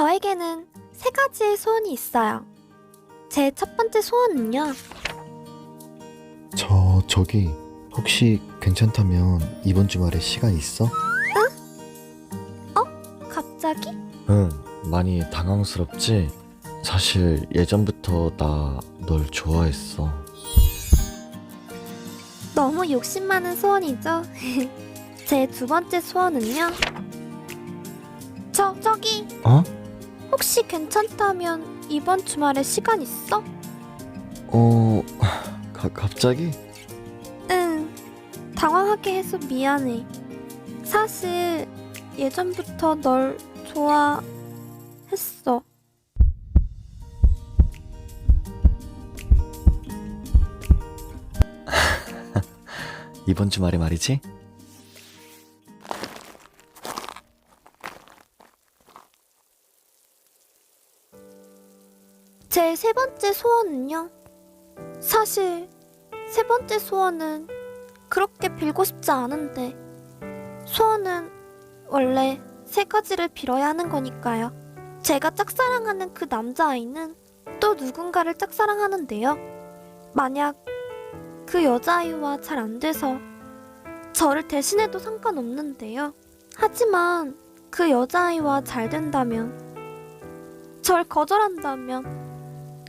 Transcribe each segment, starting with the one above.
저에게는 세 가지의 소원이 있어요. 제 첫 번째 소원은요. 저 저기 혹시 괜찮다면 이번 주말에 시간 있어? 갑자기? 응 많이 당황스럽지? 사실 예전부터 나 널 좋아했어 너무 욕심 많은 소원이죠. 제 두 번째 소원은요. 저 저기 어? 혹시 괜찮다면 이번 주말에 시간 있어? 어... 가, 갑자기? 응. 당황하게 해서 미안해. 사실 예전부터 널 좋아했어. 이번 주말에 말이지? 제 세 번째 소원은요. 사실 세 번째 소원은 그렇게 빌고 싶지 않은데 소원은 원래 세 가지를 빌어야 하는 거니까요. 제가 짝사랑하는 그 남자아이는 또 누군가를 짝사랑하는데요. 만약 그 여자아이와 잘 안 돼서 저를 대신해도 상관없는데요. 하지만 그 여자아이와 잘 된다면 절 거절한다면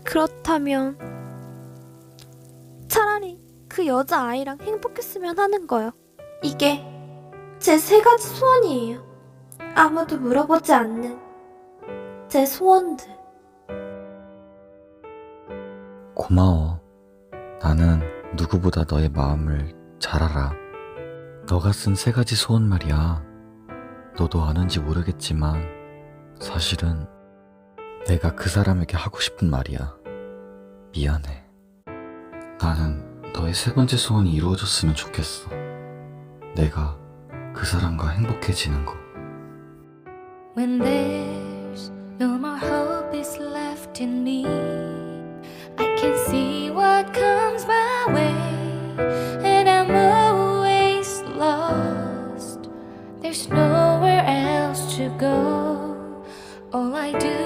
그렇다면 차라리 그 여자아이랑 행복했으면 하는 거요. 이게 제 세 가지 소원이에요. 아무도 물어보지 않는 제 소원들. 고마워 나는 누구보다 너의 마음을 잘 알아 너가 쓴 세 가지 소원 말이야 너도 아는지 모르겠지만 사실은 내가 그 사람에게 하고 싶은 말이야 미안해 나는 너의 세 번째 소원이 이루어졌으면 좋겠어 내가 그 사람과 행복해지는 거 When there's no more hope is left in me, I can see what comes my way, and I'm always lost. There's nowhere else to go. All I do